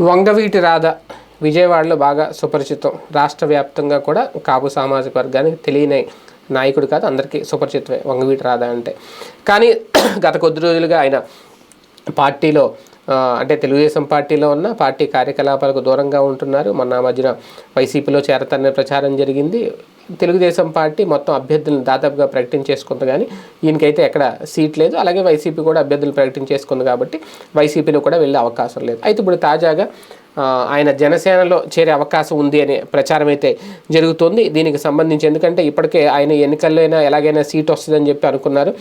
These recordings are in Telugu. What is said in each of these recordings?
వంగవీటి రాధ విజయవాడలో బాగా సుపరిచితం. రాష్ట్ర వ్యాప్తంగా కూడా కాపు సామాజిక వర్గానికి తెలియని నాయకుడు కాదు అందరికీ సుపరిచితమే వంగవీటి రాధ అంటే. కానీ గత కొద్ది రోజులుగా ఆయన పార్టీలో అంటే తెలుగుదేశం పార్టీలో ఉన్న పార్టీ కార్యకలాపాలకు దూరంగా ఉంటున్నారు. మొన్న మధ్యన వైసీపీలో చేరతారనే ప్రచారం జరిగింది. తెలుగుదేశం పార్టీ మొత్తం అభ్యర్థులను దాదాపుగా ప్రకటించేసుకుంది కానీ ఈయనకైతే ఎక్కడ సీట్ లేదు. అలాగే వైసీపీ కూడా అభ్యర్థులు ప్రకటించేసుకుంది కాబట్టి వైసీపీలో కూడా వెళ్ళే అవకాశం లేదు. అయితే ఇప్పుడు తాజాగా ఆయన జనసేనలో చేరే అవకాశం ఉంది అనే ప్రచారం అయితే జరుగుతుంది. దీనికి సంబంధించి ఎందుకంటే ఇప్పటికే ఆయన ఎన్నికల్లో అయినా ఎలాగైనా సీట్ వస్తుందని చెప్పి అనుకున్నారు.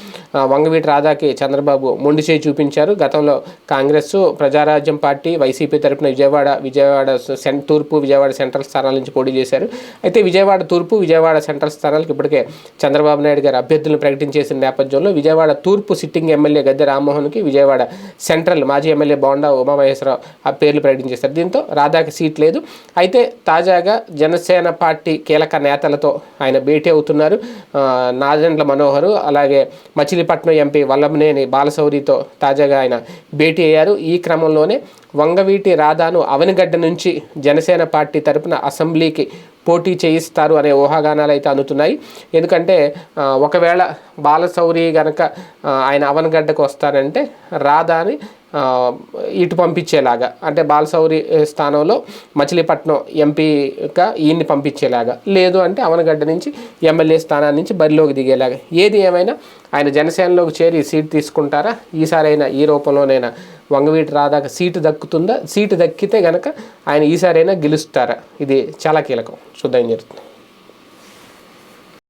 వంగవీటి రాధాకి చంద్రబాబు మొండి చేయి చూపించారు. గతంలో కాంగ్రెస్ ప్రజారాజ్యం పార్టీ వైసీపీ తరపున విజయవాడ విజయవాడ సెం తూర్పు విజయవాడ సెంట్రల్ స్థానాల నుంచి పోటీ చేశారు. అయితే విజయవాడ తూర్పు విజయవాడ సెంట్రల్ స్థానాలకు ఇప్పటికే చంద్రబాబు నాయుడు గారు అభ్యర్థులను ప్రకటించేసిన నేపథ్యంలో విజయవాడ తూర్పు సిట్టింగ్ ఎమ్మెల్యే గద్దె రామ్మోహన్కి విజయవాడ సెంట్రల్ మాజీ ఎమ్మెల్యే బోండా ఉమామహేశ్వరరావు ఆ పేర్లు ప్రకటించేశారు. దీంతో రాధాకి సీట్ లేదు. అయితే తాజాగా జనసేన పార్టీ కీలక నేతలతో ఆయన భేటీ అవుతున్నారు. ఆ, నాదెండ్ల మనోహరు అలాగే మచిలీపట్నం ఎంపీ వల్లభనేని బాలశౌరితో తాజాగా ఆయన భేటీ అయ్యారు. ఈ క్రమంలోనే వంగవీటి రాధాను అవనిగడ్డ నుంచి జనసేన పార్టీ తరపున అసెంబ్లీకి పోటీ చేయిస్తారు అనే ఊహాగానాలు అయితే అందుతున్నాయి. ఎందుకంటే ఒకవేళ బాలశౌరి గనక ఆయన అవనగడ్డకు వస్తారంటే రాధాని ఇటు పంపించేలాగా. అంటే బాలసౌరి స్థానంలో మచిలీపట్నం ఎంపీగా ఈయన్ని పంపించేలాగా. లేదు అంటే అవనగడ్డ నుంచి ఎమ్మెల్యే స్థానాన్ని నుంచి బరిలోకి దిగేలాగా. ఏది ఏమైనా ఆయన జనసేనలోకి చేరి సీట్ తీసుకుంటారా? ఈసారైనా ఈ రూపంలోనైనా వంగవీటి రాధాక సీటు దక్కుతుందా? సీటు దక్కితే గనక ఆయన ఈసారైనా గెలుస్తారా? ఇది చాలా కీలకం. చూద్దాం జరుగుతుంది.